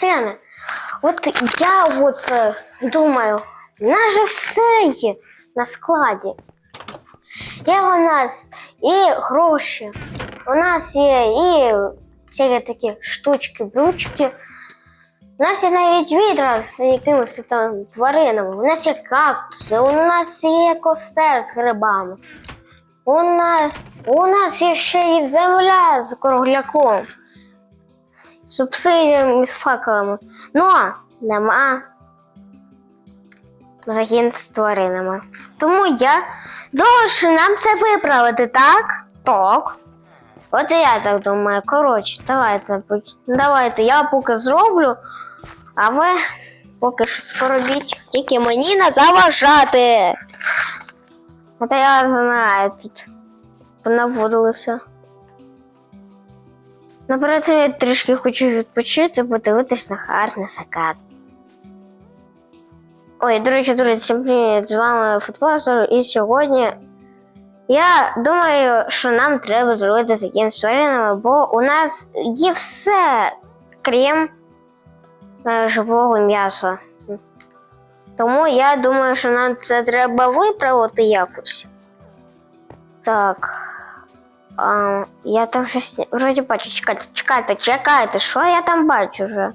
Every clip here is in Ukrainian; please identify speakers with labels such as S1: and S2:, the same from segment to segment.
S1: Ціни. От я от е, думаю, в нас же все є на складі. Є у нас і гроші, у нас є і всякі такі штучки, брючки. У нас є навіть відра з якимось там тваринами, у нас є кактуси, у нас є костер з грибами. У нас, у нас є ще і земля з кругляком, субсидіями з факелами. Ну, нема загін з тваринами. Тому я думаю, що нам це виправити, так? Так. От і я так думаю. Коротше, давайте, давайте я поки зроблю, а ви поки що поробіть. Тільки мені не заважати. От я знаю, тут понаводилося. Наперед я трішки хочу відпочити, подивитись на гарний закат. Ой, до речі, друзі, всім привіт, з вами Футболстер, і сьогодні я думаю, що нам треба зробити з тваринами, бо у нас є все, крім е, живого м'яса. Тому я думаю, що нам це треба виправити якось. Так. А, я там щось не- вроді бачу, чекайте, чекайте, чекайте, що я там бачу вже?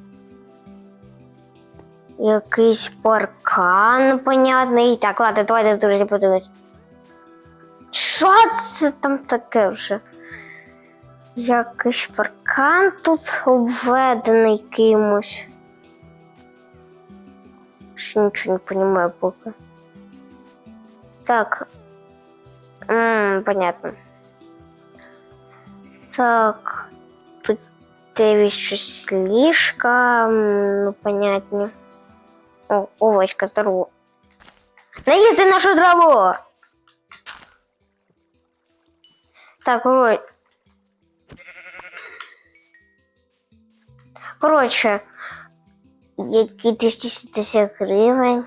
S1: Якийсь паркан непонятний. Так, ладно, давайте, друзі, подивимось. Що це там таке вже? Якийсь паркан тут обведений кимось. Ще нічого не розумію поки. Так. М, понятно. Так. Тут девять щось ліжка, м, ну понятно. О, овочка, здорово. Не їсти нашу траву! Так, коротше. Коротше, які 270 гривень,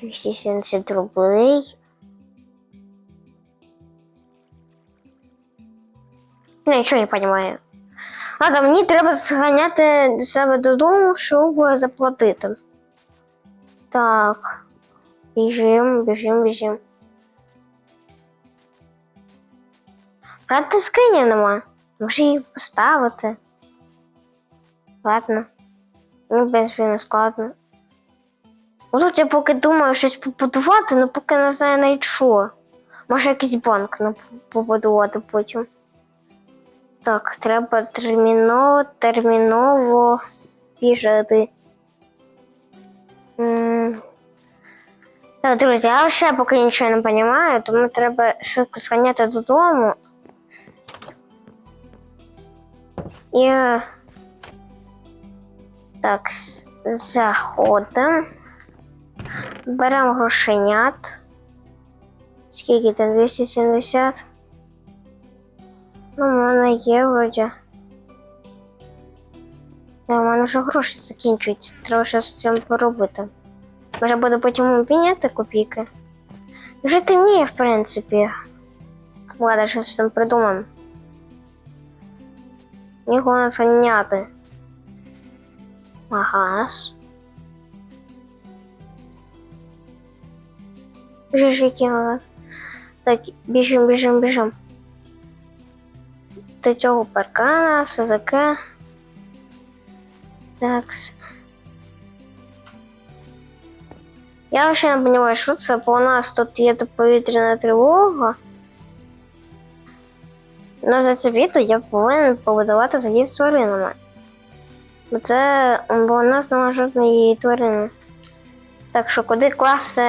S1: 270 рублей. Ну, нічого не розумію. Ладно, мені треба зганяти до себе додому, щоб заплатити. Так. Біжим, біжим, біжим. Правда, там скрині нема. Може їх поставити. Ладно. Ну, в принципі, не складно. Ну, Тут я поки думаю щось побудувати, але поки не знаю навіть що. Може якийсь банк ну, побудувати потім. Так, треба терміново, терміново біжати. Так, друзі, я ще поки нічого не розумію, тому треба швидко сганяти додому. І так, заходимо. Беремо грошенят. Скільки там? 270? Ну, в мене є вроді. У мене вже гроші закінчуються. Треба щось з цим поробити. Може буде потім обміняти копійки. Вже темніє, в принципі. Ладно, щось там придумаємо. Мені головне зганяти. Біжиш, який магаз? Так, біжим, біжим, біжим. До цього паркана, таке. Так. Я ще не розумію, що це, бо у нас тут є повітряна тривога. Ну, за це відео я повинен побудувати загін з тваринами. Бо це бо у нас немає жодної тварини. Так що куди класти.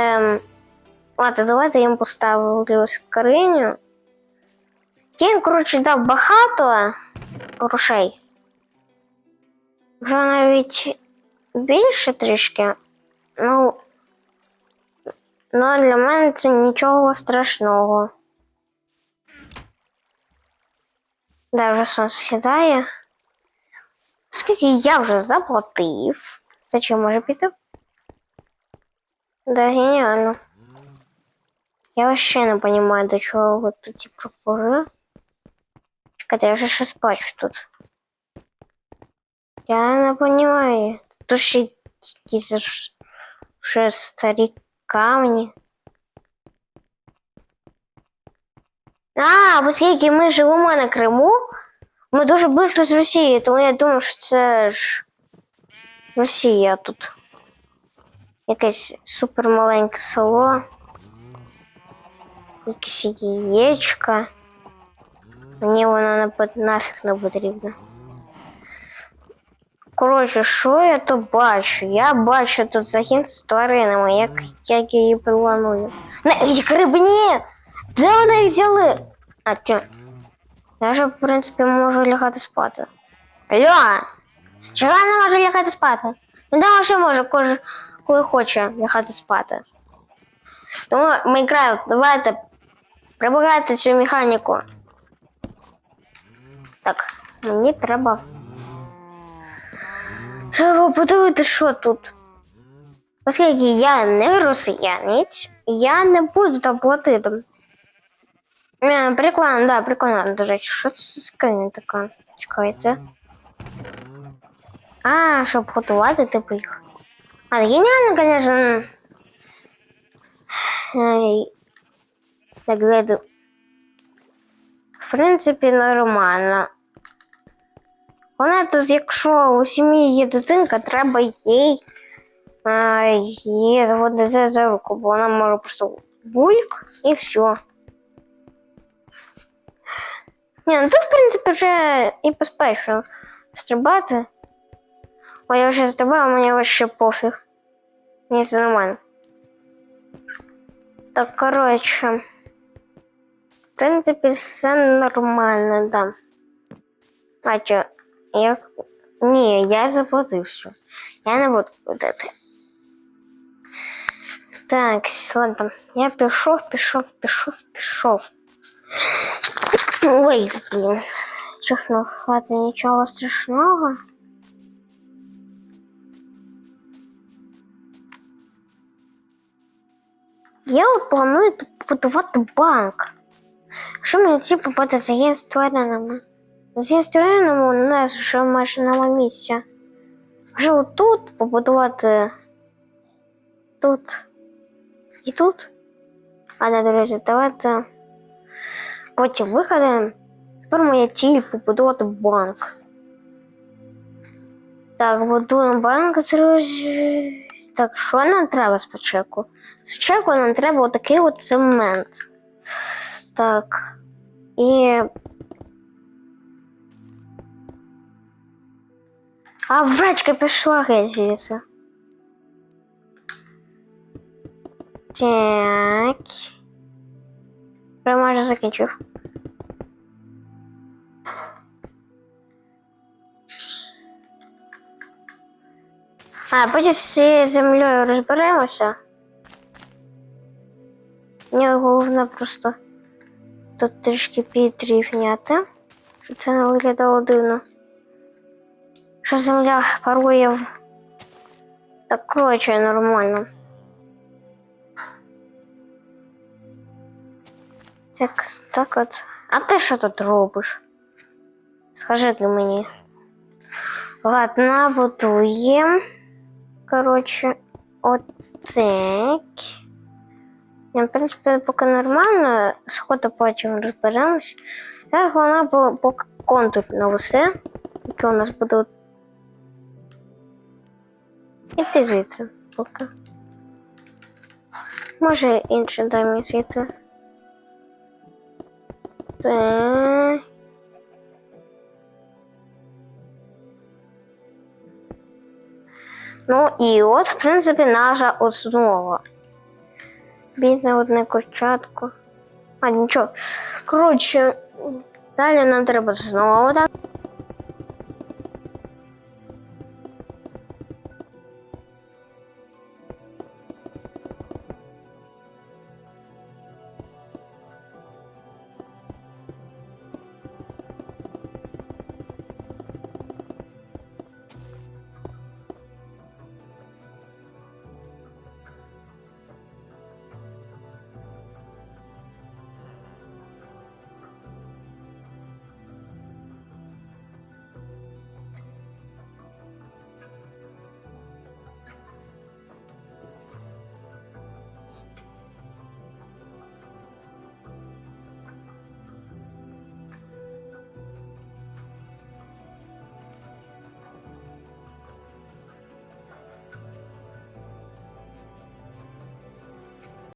S1: Ладно, давайте я їм поставлю скриню. Я їм, коротше, дав багато грошей. Вже навіть більше трішки. Ну. Ну, для мене це нічого страшного. Да, вже сонце сідає. Скільки я вже заплатив. Це чи може піти? Да, геніально. Я вообще не розумію, до чого от тут ці прокури. Чекайте, я вже щось бачу тут. Я не розумію. Тут ще якісь вже старі камні. А, оскільки ми живемо на Криму, ми дуже близько з Росією, тому я думаю, що це ж Росія тут. Якесь супермаленьке село. Якесь яєчко. Мені пот- нафіг не потрібно. Коротше, що я тут бачу? Я бачу тут загін з тваринами, як, як я її планую. Не, їх рибні! Де вони їх взяли? А тю. Я ж, в принципі, можу лягати спати. Алло! Чого я не можу лягати спати? Ну да, ще може, кожен, коли хоче лягати спати. Тому, Майнкрафт, давайте прибирайте цю механіку. Так, мені треба. Треба подивитися, що тут. Оскільки я не росіянець, я не буду там платити. Е, да, прикольно, до речі, що це скриня така? Чекайте. А, щоб готувати, типу їх. А, геніально, конечно. Так, гляду. В принципі, нормально. Вона тут, якщо у сім'ї є дитинка, треба їй а, її заводити за руку, бо вона може просто бульк і все. Ні, ну тут, в принципі, вже і безпечно стрибати. Бо я вже стрибаю, мені вообще пофіг. Мені це нормально. Так, коротше. Принципі, все нормально, да. А чо, як... Ні, я заплатив все. Я не буду платити. Так, ладно. Я пішов, пішов, пішов, пішов. Ой, блін. Чихнув, ладно, нічого страшного. Я планую побудувати банк. Що мені ці побути за є з тваринами? З тваринами у нас вже майже нема місця. Вже отут побудувати тут і тут. А не, друзі, давайте потім виходимо. Тепер моя ціль побудувати банк. Так, будуємо банк, друзі. Так, що нам треба спочатку? Спочатку нам треба отакий от цемент. Так. І. А врачка пішла геть звідси. Так. Я майже закінчив. А, потім з цією землею розберемося. Мені головне просто Тут трішки підрівняти, щоб це не виглядало дивно. Що земля парує. Так, коротше, нормально. Так, так от. А ти що тут робиш? Скажи ти мені. Ладно, будуємо. Коротше, от так. Ну, В принципі, поки нормально, сходу потім розберемось. Так, вона по, по контур навесе, який у нас буде. І ти звідти поки. Може інше дай мені звідти. Так. Ну і от, в принципі, наша основа. Бідне одне курчатко. А, нічого. Коротше, далі нам треба знову так.